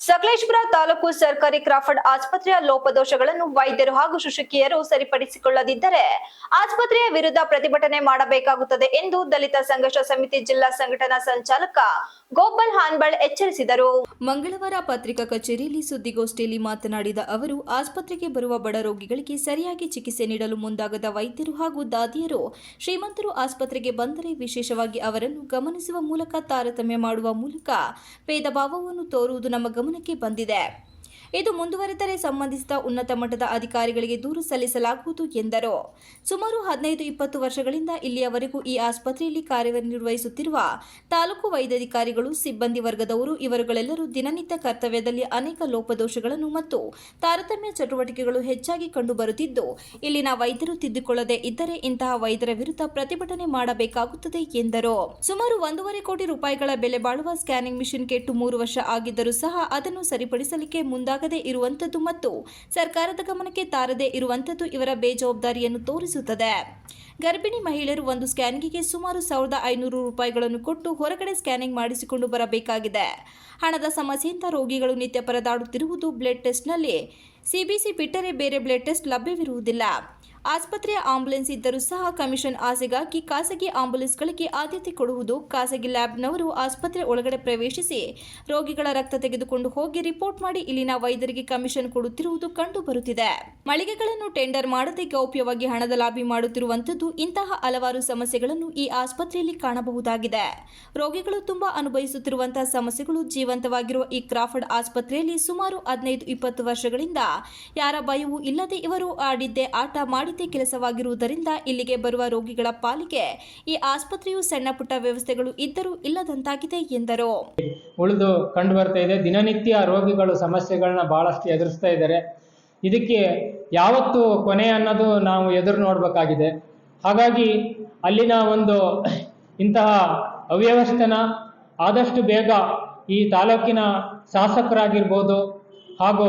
ಸಕಲೇಶ್ಪುರ ತಾಲೂಕು ಸರ್ಕಾರಿ ಕ್ರಾಫರ್ಡ್ ಆಸ್ಪತ್ರೆಯ ಲೋಪದೋಷಗಳನ್ನು ವೈದ್ಯರು ಹಾಗೂ ಶುಶಕಿಯರು ಸರಿಪಡಿಸಿಕೊಳ್ಳದಿದ್ದರೆ ಆಸ್ಪತ್ರೆಯ ವಿರುದ್ಧ ಪ್ರತಿಭಟನೆ ಮಾಡಬೇಕಾಗುತ್ತದೆ ಎಂದು ದಲಿತ ಸಂಘರ್ಷ ಸಮಿತಿ ಜಿಲ್ಲಾ ಸಂಘಟನಾ ಸಂಚಾಲಕ ಗೋಪಾಲ್ ಹಾನ್ಬಾಳ್ ಎಚ್ಚರಿಸಿದರು. ಮಂಗಳವಾರ ಪತ್ರಿಕಾ ಕಚೇರಿಯಲ್ಲಿ ಸುದ್ದಿಗೋಷ್ಠಿಯಲ್ಲಿ ಮಾತನಾಡಿದ ಅವರು, ಆಸ್ಪತ್ರೆಗೆ ಬರುವ ಬಡ ರೋಗಿಗಳಿಗೆ ಸರಿಯಾಗಿ ಚಿಕಿತ್ಸೆ ನೀಡಲು ಮುಂದಾಗದ ವೈದ್ಯರು ಹಾಗೂ ದಾದಿಯರು ಶ್ರೀಮಂತರು ಆಸ್ಪತ್ರೆಗೆ ಬಂದರೆ ವಿಶೇಷವಾಗಿ ಅವರನ್ನು ಗಮನಿಸುವ ಮೂಲಕ ತಾರತಮ್ಯ ಮಾಡುವ ಮೂಲಕ ಭೇದ ಭಾವವನ್ನು ತೋರುವುದು ನಮ್ಮ ಗಮನಕ್ಕೆ ಬಂದಿದೆ. ಇದು ಮುಂದುವರೆದರೆ ಸಂಬಂಧಿಸಿದ ಉನ್ನತ ಮಟ್ಟದ ಅಧಿಕಾರಿಗಳಿಗೆ ದೂರು ಸಲ್ಲಿಸಲಾಗುವುದು ಎಂದರು. ಸುಮಾರು ಹದಿನೈದು, ಇಪ್ಪತ್ತು ವರ್ಷಗಳಿಂದ ಇಲ್ಲಿಯವರೆಗೂ ಈ ಆಸ್ಪತ್ರೆಯಲ್ಲಿ ಕಾರ್ಯನಿರ್ವಹಿಸುತ್ತಿರುವ ತಾಲೂಕು ವೈದ್ಯಾಧಿಕಾರಿಗಳು, ಸಿಬ್ಬಂದಿ ವರ್ಗದವರು, ಇವರುಗಳೆಲ್ಲರೂ ದಿನನಿತ್ಯ ಕರ್ತವ್ಯದಲ್ಲಿ ಅನೇಕ ಲೋಪದೋಷಗಳನ್ನು ಮತ್ತು ತಾರತಮ್ಯ ಚಟುವಟಿಕೆಗಳು ಹೆಚ್ಚಾಗಿ ಕಂಡುಬರುತ್ತಿದ್ದು, ಇಲ್ಲಿನ ವೈದ್ಯರು ತಿದ್ದುಕೊಳ್ಳದೆ ಇದ್ದರೆ ಇಂತಹ ವೈದ್ಯರ ವಿರುದ್ಧ ಪ್ರತಿಭಟನೆ ಮಾಡಬೇಕಾಗುತ್ತದೆ ಎಂದರು. ಸುಮಾರು ಒಂದೂವರೆ ಕೋಟಿ ರೂಪಾಯಿಗಳ ಬೆಲೆ ಬಾಳುವ ಸ್ಕ್ಯಾನಿಂಗ್ ಮಿಷನ್ ಕೆಟ್ಟು ಮೂರು ವರ್ಷ ಆಗಿದ್ದರೂ ಸಹ ಅದನ್ನು ಸರಿಪಡಿಸಲಿಕ್ಕೆ ಮುಂದಾಗದೇ ಇರುವಂತದ್ದು ಮತ್ತು ಸರ್ಕಾರದ ಗಮನಕ್ಕೆ ತಾರದೇ ಇರುವಂತದ್ದು ಇವರ ಬೇಜವಾಬ್ದಾರಿಯನ್ನು ತೋರಿಸುತ್ತದೆ. ಗರ್ಭಿಣಿ ಮಹಿಳೆಯರು ಒಂದು ಸ್ಕ್ಯಾನಿಂಗಿಗೆ ಸುಮಾರು ಸಾವಿರದ ಐನೂರು ರೂಪಾಯಿಗಳನ್ನು ಕೊಟ್ಟು ಹೊರಗಡೆ ಸ್ಕ್ಯಾನಿಂಗ್ ಮಾಡಿಸಿಕೊಂಡು ಬರಬೇಕಾಗಿದೆ. ಹಣದ ಸಮಸ್ಯೆಯಿಂದ ರೋಗಿಗಳು ನಿತ್ಯ ಪರದಾಡುತ್ತಿರುವುದು ಬ್ಲಡ್ ಟೆಸ್ಟ್ನಲ್ಲಿ. ಸಿಬಿಸಿ ಬಿಟ್ಟರೆ ಬೇರೆ ಬ್ಲಡ್ ಟೆಸ್ಟ್ ಲಭ್ಯವಿರುವುದಿಲ್ಲ. ಆಸ್ಪತ್ರೆಯ ಆಂಬ್ಯುಲೆನ್ಸ್ ಇದ್ದರೂ ಸಹ ಕಮಿಷನ್ ಆಸೆಗಾಗಿ ಖಾಸಗಿ ಆಂಬ್ಯುಲೆನ್ಸ್ಗಳಿಗೆ ಆದ್ಯತೆ ಕೊಡುವುದು ಖಾಸಗಿ ಲ್ಯಾಬ್ನವರು ಆಸ್ಪತ್ರೆ ಒಳಗಡೆ ಪ್ರವೇಶಿಸಿ ರೋಗಿಗಳ ರಕ್ತ ತೆಗೆದುಕೊಂಡು ಹೋಗಿ ರಿಪೋರ್ಟ್ ಮಾಡಿ ಇಲ್ಲಿನ ವೈದ್ಯರಿಗೆ ಕಮಿಷನ್ ಕೊಡುತ್ತಿರುವುದು ಕಂಡು ಬರುತ್ತಿದೆ ಮಳಿಗೆಗಳನ್ನು ಟೆಂಡರ್ ಮಾಡದೆ ಗೌಪ್ಯವಾಗಿ ಹಣದ ಲಾಬಿ ಮಾಡುತ್ತಿರುವಂತದ್ದು ಇಂತಹ ಹಲವಾರು ಸಮಸ್ಯೆಗಳನ್ನು ಈ ಆಸ್ಪತ್ರೆಯಲ್ಲಿ ಕಾಣಬಹುದಾಗಿದೆ. ರೋಗಿಗಳು ತುಂಬಾ ಅನುಭವಿಸುತ್ತಿರುವಂತಹ ಸಮಸ್ಯೆಗಳು ಜೀವಂತವಾಗಿರುವ ಈ ಕ್ರಾಫರ್ಡ್ ಆಸ್ಪತ್ರೆಯಲ್ಲಿ ಸುಮಾರು ಹದಿನೈದು ಇಪ್ಪತ್ತು ವರ್ಷಗಳಿಂದ ಯಾರ ಭಯವೂ ಇಲ್ಲದೆ ಇವರು ಆಡಿದ್ದೇ ಆಟ ಮಾಡಿದ್ದೇ ಕೆಲಸವಾಗಿರುವುದರಿಂದ ಇಲ್ಲಿಗೆ ಬರುವ ರೋಗಿಗಳ ಪಾಲಿಗೆ ಈ ಆಸ್ಪತ್ರೆಯು ಸಣ್ಣ ಪುಟ್ಟ ವ್ಯವಸ್ಥೆಗಳು ಇದ್ದರೂ ಇಲ್ಲದಂತಾಗಿದೆ ಎಂದರು. ಉಳಿದು ಕಂಡು ಬರ್ತಾ ಇದೆ, ದಿನನಿತ್ಯ ರೋಗಿಗಳು ಸಮಸ್ಯೆಗಳನ್ನ ಬಹಳಷ್ಟು ಎದುರಿಸ್ತಾ ಇದ್ದಾರೆ. ಇದಕ್ಕೆ ಯಾವತ್ತು ಕೊನೆ ಅನ್ನೋದು ನಾವು ಎದುರು ನೋಡಬೇಕಾಗಿದೆ. ಹಾಗಾಗಿ ಅಲ್ಲಿನ ಒಂದು ಇಂತಹ ಅವ್ಯವಸ್ಥೆನ ಆದಷ್ಟು ಬೇಗ ಈ ತಾಲೂಕಿನ ಶಾಸಕರಾಗಿರ್ಬೋದು ಹಾಗೂ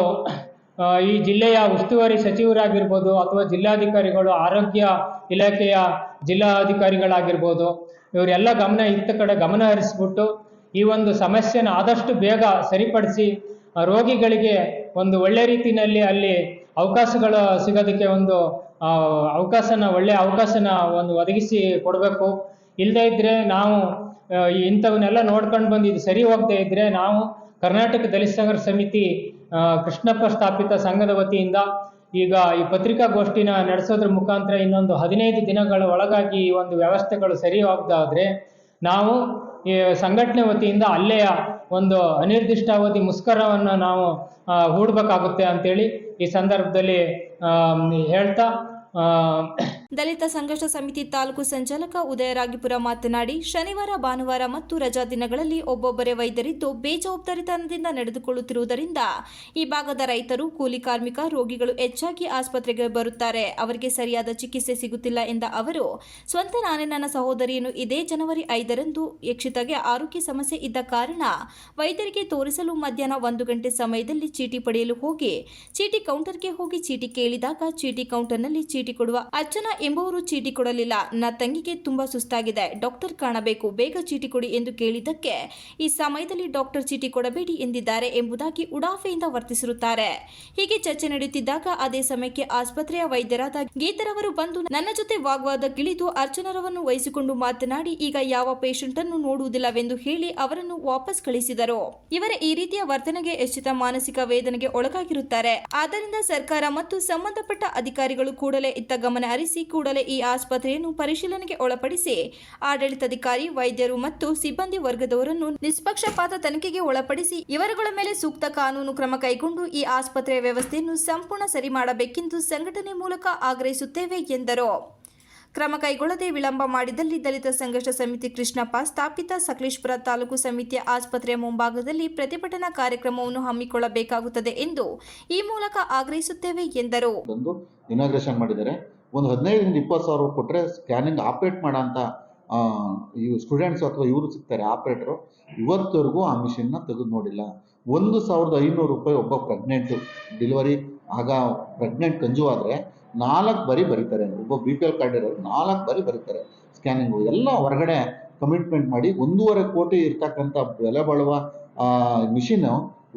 ಈ ಜಿಲ್ಲೆಯ ಉಸ್ತುವಾರಿ ಸಚಿವರಾಗಿರ್ಬೋದು ಅಥವಾ ಜಿಲ್ಲಾಧಿಕಾರಿಗಳು, ಆರೋಗ್ಯ ಇಲಾಖೆಯ ಜಿಲ್ಲಾಧಿಕಾರಿಗಳಾಗಿರ್ಬೋದು, ಇವರೆಲ್ಲ ಗಮನ ಇತ್ತ ಕಡೆ ಗಮನ ಹರಿಸ್ಬಿಟ್ಟು ಈ ಒಂದು ಸಮಸ್ಯೆನ ಆದಷ್ಟು ಬೇಗ ಸರಿಪಡಿಸಿ ರೋಗಿಗಳಿಗೆ ಒಂದು ಒಳ್ಳೆ ರೀತಿಯಲ್ಲಿ ಅಲ್ಲಿ ಅವಕಾಶಗಳು ಸಿಗೋದಕ್ಕೆ ಒಂದು ಅವಕಾಶನ, ಒಳ್ಳೆ ಅವಕಾಶನ ಒಂದು ಒದಗಿಸಿ ಕೊಡಬೇಕು. ಇಲ್ಲದೇ ಇದ್ದರೆ ನಾವು ಇಂಥವನ್ನೆಲ್ಲ ನೋಡ್ಕೊಂಡು ಬಂದು ಇದು ಸರಿ ಹೋಗದೆ ಇದ್ದರೆ ನಾವು ಕರ್ನಾಟಕ ದಲಿತ ಸಂಘರ್ಷ ಸಮಿತಿ ಕೃಷ್ಣಪ್ಪ ಸ್ಥಾಪಿತ ಸಂಘದ ವತಿಯಿಂದ ಈಗ ಈ ಪತ್ರಿಕಾಗೋಷ್ಠಿನ ನಡೆಸೋದ್ರ ಮುಖಾಂತರ ಇನ್ನೊಂದು ಹದಿನೈದು ದಿನಗಳ ಒಳಗಾಗಿ ಈ ಒಂದು ವ್ಯವಸ್ಥೆಗಳು ಸರಿ ಹೋಗ್ದಾದ್ರೆ ನಾವು ಈ ಸಂಘಟನೆ ವತಿಯಿಂದ ಅಲ್ಲೆಯ ಒಂದು ಅನಿರ್ದಿಷ್ಟಾವಧಿ ಮುಷ್ಕರವನ್ನು ನಾವು ಹೂಡ್ಬೇಕಾಗುತ್ತೆ ಅಂತೇಳಿ ಈ ಸಂದರ್ಭದಲ್ಲಿ ಹೇಳ್ತಾ ದಲಿತ ಸಂಘರ್ಷ ಸಮಿತಿ ತಾಲೂಕು ಸಂಚಾಲಕ ಉದಯರಾಗಿಪುರ ಮಾತನಾಡಿ, ಶನಿವಾರ, ಭಾನುವಾರ ಮತ್ತು ರಜಾ ದಿನಗಳಲ್ಲಿ ಒಬ್ಬೊಬ್ಬರೇ ವೈದ್ಯರಿದ್ದು ಬೇಜವಾಬ್ದಾರಿತನದಿಂದ ನಡೆದುಕೊಳ್ಳುತ್ತಿರುವುದರಿಂದ ಈ ಭಾಗದ ರೈತರು, ಕೂಲಿ ಕಾರ್ಮಿಕ, ರೋಗಿಗಳು ಹೆಚ್ಚಾಗಿ ಆಸ್ಪತ್ರೆಗೆ ಬರುತ್ತಾರೆ. ಅವರಿಗೆ ಸರಿಯಾದ ಚಿಕಿತ್ಸೆ ಸಿಗುತ್ತಿಲ್ಲ ಎಂದ ಅವರು, ಸ್ವಂತ ನಾನೇ ನನ್ನ ಸಹೋದರಿಯನ್ನು ಇದೇ ಜನವರಿ ಐದರಂದು ಯಕ್ಷಿತಗೆ ಆರೋಗ್ಯ ಸಮಸ್ಯೆ ಇದ್ದ ಕಾರಣ ವೈದ್ಯರಿಗೆ ತೋರಿಸಲು ಮಧ್ಯಾಹ್ನ ಒಂದು ಗಂಟೆ ಸಮಯದಲ್ಲಿ ಚೀಟಿ ಪಡೆಯಲು ಹೋಗಿ, ಚೀಟಿ ಕೌಂಟರ್ಗೆ ಹೋಗಿ ಚೀಟಿ ಕೇಳಿದಾಗ ಚೀಟಿ ಕೌಂಟರ್ನಲ್ಲಿ ಚೀಟಿ ಕೊಡುವ ಅರ್ಚನಾ ಎಂಬುವರು ಚೀಟಿ ಕೊಡಲಿಲ್ಲ. ನನ್ನ ತಂಗಿಗೆ ತುಂಬಾ ಸುಸ್ತಾಗಿದೆ. ಡಾಕ್ಟರ್ ಕಾಣಬೇಕು. ಬೇಗ ಚೀಟಿ ಕೊಡಿ ಎಂದು ಕೇಳಿದ್ದಕ್ಕೆ ಈ ಸಮಯದಲ್ಲಿ ಡಾಕ್ಟರ್ ಚೀಟಿ ಕೊಡಬೇಡಿ ಎಂದಿದ್ದಾರೆ ಎಂಬುದಾಗಿ ಉಡಾಫೆಯಿಂದ ವರ್ತಿಸಿರುತ್ತಾರೆ. ಹೀಗೆ ಚರ್ಚೆ ನಡೆಯುತ್ತಿದ್ದಾಗ ಅದೇ ಸಮಯಕ್ಕೆ ಆಸ್ಪತ್ರೆಯ ವೈದ್ಯರಾದ ಗೀತರವರು ಬಂದು ನನ್ನ ಜೊತೆ ವಾಗ್ವಾದಕ್ಕಿಳಿದು ಅರ್ಚನರವನ್ನು ವಹಿಸಿಕೊಂಡು ಮಾತನಾಡಿ, ಈಗ ಯಾವ ಪೇಷಂಟ್ ಅನ್ನು ನೋಡುವುದಿಲ್ಲವೆಂದು ಹೇಳಿ ಅವರನ್ನು ವಾಪಸ್ ಕಳಿಸಿದರು. ಇವರ ಈ ರೀತಿಯ ವರ್ತನೆಗೆ ಎಷ್ಟಿತ ಮಾನಸಿಕ ವೇದನೆಗೆ ಒಳಗಾಗಿರುತ್ತಾರೆ. ಆದ್ದರಿಂದ ಸರ್ಕಾರ ಮತ್ತು ಸಂಬಂಧಪಟ್ಟ ಅಧಿಕಾರಿಗಳು ಕೂಡಲೇ ಇತ್ತ ಗಮನ ಹರಿಸಿ ಕೂಡಲೇ ಈ ಆಸ್ಪತ್ರೆಯನ್ನು ಪರಿಶೀಲನೆಗೆ ಒಳಪಡಿಸಿ ಆಡಳಿತಾಧಿಕಾರಿ, ವೈದ್ಯರು ಮತ್ತು ಸಿಬ್ಬಂದಿ ವರ್ಗದವರನ್ನು ನಿಷ್ಪಕ್ಷಪಾತ ತನಿಖೆಗೆ ಒಳಪಡಿಸಿ ಇವರುಗಳ ಮೇಲೆ ಸೂಕ್ತ ಕಾನೂನು ಕ್ರಮ ಕೈಗೊಂಡು ಈ ಆಸ್ಪತ್ರೆಯ ವ್ಯವಸ್ಥೆಯನ್ನು ಸಂಪೂರ್ಣ ಸರಿ ಮಾಡಬೇಕೆಂದು ಸಂಘಟನೆ ಮೂಲಕ ಆಗ್ರಹಿಸುತ್ತೇವೆ ಎಂದರು. ಕ್ರಮ ಕೈಗೊಳ್ಳದೆ ವಿಳಂಬ ಮಾಡಿದಲ್ಲಿ ದಲಿತ ಸಂಘರ್ಷ ಸಮಿತಿ ಕೃಷ್ಣಪ್ಪ ಸ್ಥಾಪಿತ ಸಕಲೇಶ್ಪುರ ತಾಲೂಕು ಸಮಿತಿಯ ಆಸ್ಪತ್ರೆಯ ಮುಂಭಾಗದಲ್ಲಿ ಪ್ರತಿಭಟನಾ ಕಾರ್ಯಕ್ರಮವನ್ನು ಹಮ್ಮಿಕೊಳ್ಳಬೇಕಾಗುತ್ತದೆ ಎಂದು ಈ ಮೂಲಕ ಆಗ್ರಹಿಸುತ್ತೇವೆ ಎಂದರು. ಒಂದು ಹದಿನೈದರಿಂದ ಇಪ್ಪತ್ತು ಸಾವಿರ ಕೊಟ್ಟರೆ ಸ್ಕ್ಯಾನಿಂಗ್ ಆಪ್ರೇಟ್ ಮಾಡೋಂಥ ಈ ಸ್ಟೂಡೆಂಟ್ಸ್ ಅಥವಾ ಇವರು ಸಿಗ್ತಾರೆ ಆಪ್ರೇಟ್ರು, ಇವತ್ತವರೆಗೂ ಆ ಮಿಷಿನ್ನ ತೆಗೆದು ನೋಡಿಲ್ಲ. ಒಂದು ಸಾವಿರದ ಐನೂರು ರೂಪಾಯಿ ಒಬ್ಬ ಪ್ರೆಗ್ನೆಂಟು ಡೆಲಿವರಿ ಆಗ ಪ್ರೆಗ್ನೆಂಟ್ ಕಂಜು ಆದರೆ ನಾಲ್ಕು ಬಾರಿ ಬರೀತಾರೆ. ಒಬ್ಬ ಬಿ ಪಿ ಎಲ್ ಕಾರ್ಡ್ ಇರೋರು ನಾಲ್ಕು ಬಾರಿ ಬರೀತಾರೆ ಸ್ಕ್ಯಾನಿಂಗು. ಎಲ್ಲ ಹೊರಗಡೆ ಕಮಿಟ್ಮೆಂಟ್ ಮಾಡಿ ಒಂದೂವರೆ ಕೋಟಿ ಇರ್ತಕ್ಕಂಥ ಬೆಲೆ ಬಾಳುವ ಮಿಷಿನ್ನು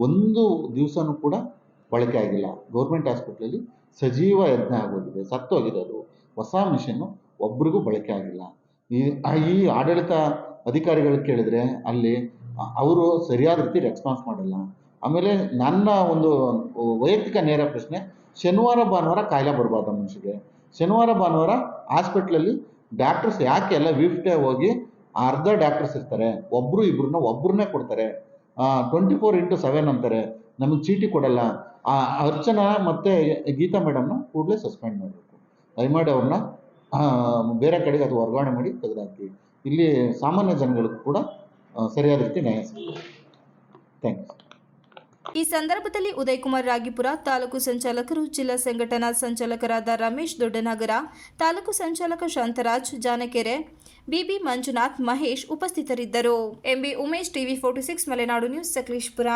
ಒಂದು ದಿವಸನೂ ಕೂಡ ಬಳಕೆ ಆಗಿಲ್ಲ. ಗೌರ್ಮೆಂಟ್ ಹಾಸ್ಪಿಟ್ಲಲ್ಲಿ ಸಜೀವ ಯಜ್ಞ ಆಗೋಗಿದೆ ಸತ್ತೋಗಿದೆ ಅದು ಹೊಸ ಮಿಷಿನ್ನು ಒಬ್ರಿಗೂ ಬಳಕೆ ಆಗಿಲ್ಲ. ಈ ಈ ಆಡಳಿತ ಅಧಿಕಾರಿಗಳು ಕೇಳಿದ್ರೆ ಅಲ್ಲಿ ಅವರು ಸರಿಯಾದ ರೀತಿ ರೆಸ್ಪಾನ್ಸ್ ಮಾಡಿಲ್ಲ. ಆಮೇಲೆ ನನ್ನ ಒಂದು ವೈಯಕ್ತಿಕ ನೇರ ಪ್ರಶ್ನೆ, ಶನಿವಾರ ಭಾನುವಾರ ಕಾಯಿಲೆ ಬರಬಾರ್ದು ಮನುಷ್ಯಗೆ. ಶನಿವಾರ ಭಾನುವಾರ ಹಾಸ್ಪಿಟ್ಲಲ್ಲಿ ಡಾಕ್ಟರ್ಸ್ ಯಾಕೆ ಎಲ್ಲ ವಿಫ್ಟೇ ಹೋಗಿ ಅರ್ಧ ಡಾಕ್ಟರ್ಸ್ ಇರ್ತಾರೆ ಒಬ್ಬರು ಇಬ್ಬರನ್ನ ಒಬ್ಬರನ್ನೇ ಕೊಡ್ತಾರೆ. ಟ್ವೆಂಟಿ ಫೋರ್ ಇಂಟು ಸೆವೆನ್ ಅಂತಾರೆ. ನಮಗೆ ಚೀಟಿ ಕೊಡಲ್ಲ. ಆ ಅರ್ಚನಾ ಮತ್ತು ಗೀತಾ ಮೇಡಮ್ನ ಕೂಡಲೇ ಸಸ್ಪೆಂಡ್ ಮಾಡಬೇಕು. ದಯಮಾಡಿ ಅವ್ರನ್ನ ಬೇರೆ ಕಡೆಗೆ ಅದು ವರ್ಗಾವಣೆ ಮಾಡಿ ತೆಗೆದಾಕಿ. ಇಲ್ಲಿ ಸಾಮಾನ್ಯ ಜನಗಳಿಗೂ ಕೂಡ ಸರಿಯಾದ ರೀತಿ ನ್ಯಾಯ ಸಿಗುತ್ತೆ. ಥ್ಯಾಂಕ್ಸ್ ಈ ಸಂದರ್ಭದಲ್ಲಿ ಉದಯಕುಮಾರ್ ರಾಗಿಪುರ, ತಾಲೂಕು ಸಂಚಾಲಕರು, ಜಿಲ್ಲಾ ಸಂಘಟನಾ ಸಂಚಾಲಕರಾದ ರಮೇಶ್ ದೊಡ್ಡನಗರ, ತಾಲೂಕು ಸಂಚಾಲಕ ಶಾಂತರಾಜ್ ಜಾನಕೆರೆ, ಬಿಬಿ ಮಂಜುನಾಥ್ ಮಹೇಶ್ ಉಪಸ್ಥಿತರಿದ್ದರು. MB Umesh TV forty six, Malenadu news, Sakleshpur.